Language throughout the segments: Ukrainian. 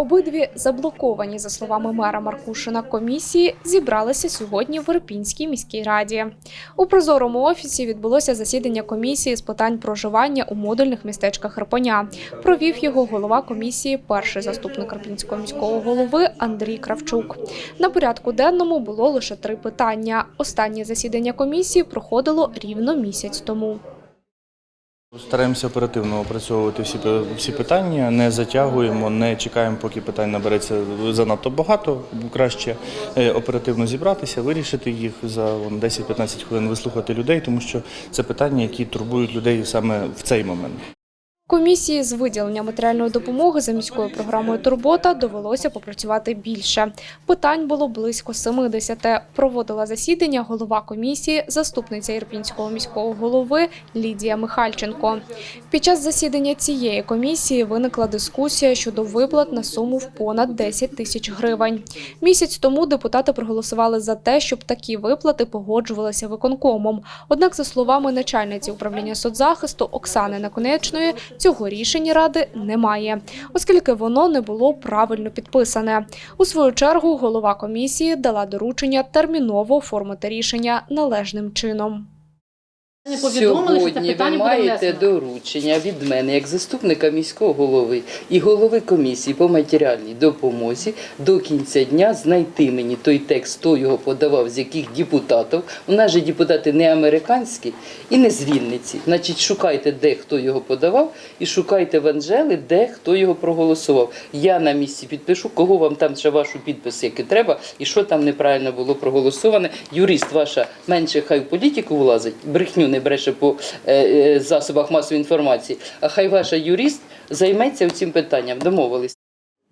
Обидві заблоковані, за словами мера Маркушина, комісії зібралися сьогодні в Ірпінській міській раді. У прозорому офісі відбулося засідання комісії з питань проживання у модульних містечках Ірпеня. Провів його голова комісії, перший заступник Ірпінського міського голови Андрій Кравчук. На порядку денному було лише три питання. Останнє засідання комісії проходило рівно місяць тому. Стараємося оперативно опрацьовувати всі, всі питання, не затягуємо, не чекаємо, поки питань набереться занадто багато. Краще е, оперативно зібратися, вирішити їх за вон, 10-15 хвилин, вислухати людей, тому що це питання, які турбують людей саме в цей момент. Комісії з виділення матеріальної допомоги за міською програмою Турбота довелося попрацювати більше. Питань було близько 70. Проводила засідання голова комісії, заступниця Ірпінського міського голови Лідія Михальченко. Під час засідання цієї комісії виникла дискусія щодо виплат на суму в понад 10 тисяч гривень. Місяць тому депутати проголосували за те, щоб такі виплати погоджувалися виконкомом. Однак, за словами начальниці управління соцзахисту Оксани Наконечної, цього рішення ради немає, оскільки воно не було правильно підписане. У свою чергу голова комісії дала доручення терміново оформити рішення належним чином. Не повідомили, що це Сьогодні ви питання буде маєте внесено. доручення від мене, як заступника міського голови і голови комісії по матеріальній допомозі до кінця дня знайти мені той текст, хто його подавав, з яких депутатів. У нас же депутати не американські і не з Вінниці. Значить, шукайте, де хто його подавав, і шукайте в Анжели, де хто його проголосував. Я на місці підпишу, кого вам там ще вашу підпис, який треба, і що там неправильно було проголосоване. Юрист ваша менше хай в політику влазить, брехню не бреше по е, е, засобах масової інформації, а хай ваша юрист займеться цим питанням. Домовились.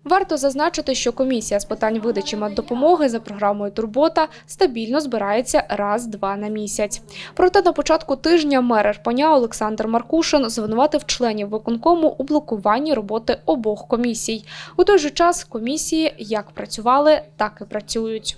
Варто зазначити, що комісія з питань видачі меддопомоги за програмою Турбота стабільно збирається раз-два на місяць. Проте на початку тижня мер Ірпеня Олександр Маркушин звинуватив членів виконкому у блокуванні роботи обох комісій. У той же час комісії як працювали, так і працюють.